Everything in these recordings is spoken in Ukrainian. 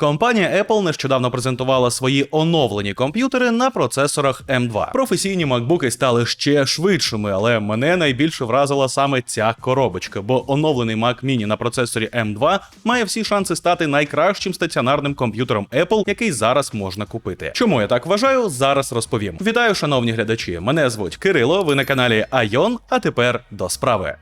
Компанія Apple нещодавно презентувала свої оновлені комп'ютери на процесорах M2. Професійні макбуки стали ще швидшими, але мене найбільше вразила саме ця коробочка, бо оновлений Mac Mini на процесорі M2 має всі шанси стати найкращим стаціонарним комп'ютером Apple, який зараз можна купити. Чому я так вважаю? Зараз розповім. Вітаю, шановні глядачі. Мене звуть Кирило. Ви на каналі Айон. А тепер до справи.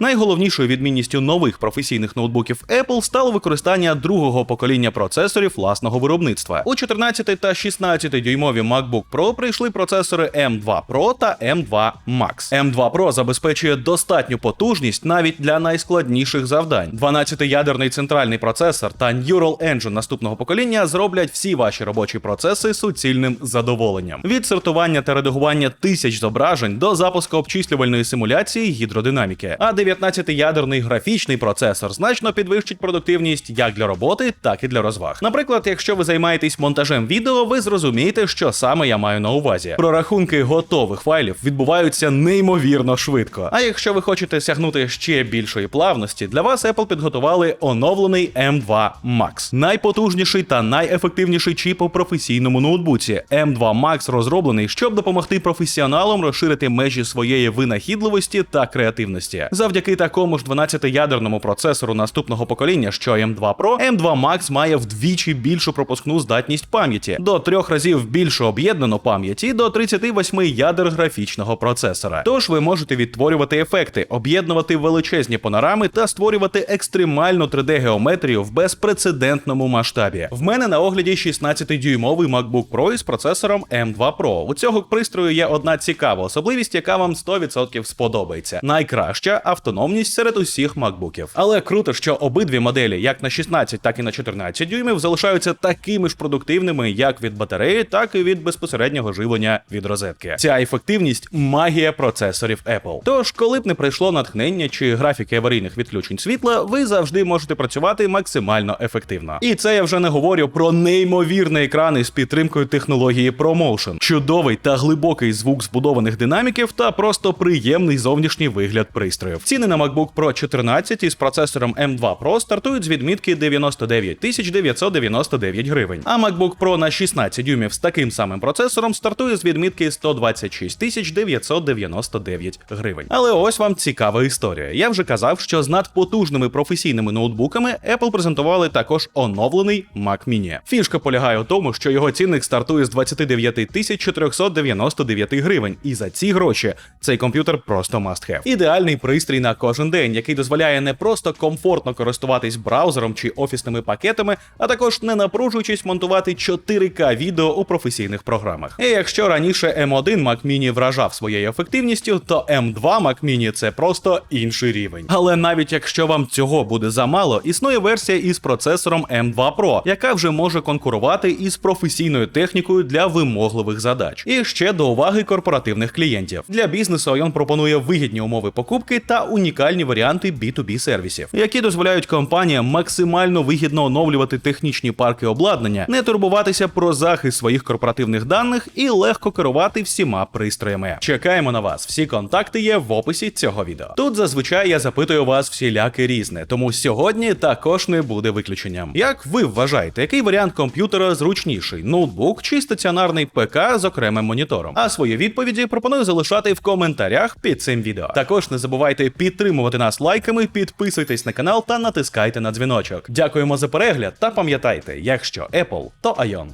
Найголовнішою відмінністю нових професійних ноутбуків Apple стало використання другого покоління процесорів власного виробництва. У 14 та 16 дюймові MacBook Pro прийшли процесори M2 Pro та M2 Max. M2 Pro забезпечує достатню потужність навіть для найскладніших завдань. 12-ядерний центральний процесор та Neural Engine наступного покоління зроблять всі ваші робочі процеси суцільним задоволенням. Від сортування та редагування тисяч зображень до запуску обчислювальної симуляції гідродинаміки. А 19-ядерний графічний процесор значно підвищить продуктивність як для роботи, так і для розваг. Наприклад, якщо ви займаєтесь монтажем відео, ви зрозумієте, що саме я маю на увазі. Прорахунки готових файлів відбуваються неймовірно швидко. А якщо ви хочете сягнути ще більшої плавності, для вас Apple підготували оновлений M2 Max. найпотужніший та найефективніший чіп у професійному ноутбуці. M2 Max розроблений, щоб допомогти професіоналам розширити межі своєї винахідливості та креативності. Завдяки такому ж 12-ядерному процесору наступного покоління, що M2 Pro, M2 Max має вдвічі більшу пропускну здатність пам'яті, до трьох разів більшу об'єднану пам'ять і до 38 ядер графічного процесора. Тож ви можете відтворювати ефекти, об'єднувати величезні панорами та створювати екстремальну 3D-геометрію в безпрецедентному масштабі. В мене на огляді 16-дюймовий MacBook Pro із процесором M2 Pro. У цього пристрою є одна цікава особливість, яка вам 100% сподобається. Найкраща автономність серед усіх макбуків. Але круто, що обидві моделі, як на 16, так і на 14 дюймів, залишаються такими ж продуктивними, як від батареї, так і від безпосереднього живлення від розетки. Ця ефективність магія процесорів Apple. Тож, коли б не прийшло натхнення чи графіки аварійних відключень світла, ви завжди можете працювати максимально ефективно. І це я вже не говорю про неймовірні екрани з підтримкою технології ProMotion, чудовий та глибокий звук збудованих динаміків та просто приємний зовнішній вигляд пристроїв. Ціни на MacBook Pro 14 із процесором M2 Pro стартують з відмітки 99 999 гривень. А MacBook Pro на 16 дюймів з таким самим процесором стартує з відмітки 126 999 гривень. Але ось вам цікава історія. Я вже казав, що з надпотужними професійними ноутбуками Apple презентували також оновлений Mac Mini. Фішка полягає у тому, що його цінник стартує з 29 499 гривень, і за ці гроші цей комп'ютер просто must have. Ідеальний пристрій на кожен день, який дозволяє не просто комфортно користуватись браузером чи офісними пакетами, а також не напружуючись монтувати 4К відео у професійних програмах. І якщо раніше M1 Mac Mini вражав своєю ефективністю, то M2 Mac Mini це просто інший рівень. Але навіть якщо вам цього буде замало, існує версія із процесором M2 Pro, яка вже може конкурувати із професійною технікою для вимогливих задач. І ще до уваги корпоративних клієнтів. Для бізнесу Ion пропонує вигідні умови покупки та унікальні варіанти B2B сервісів, які дозволяють компаніям максимально вигідно оновлювати технічні парки обладнання, не турбуватися про захист своїх корпоративних даних і легко керувати всіма пристроями. Чекаємо на вас. Всі контакти є в описі цього відео. Тут зазвичай я запитую вас всіляке різне, тому сьогодні також не буде виключенням. Як ви вважаєте, який варіант комп'ютера зручніший ноутбук чи стаціонарний ПК з окремим монітором? А свої відповіді пропоную залишати в коментарях під цим відео. Також не забувайте підтримувати нас лайками, підписуйтесь на канал та натискайте на дзвіночок. Дякуємо за перегляд та пам'ятайте, якщо Apple, то Ion.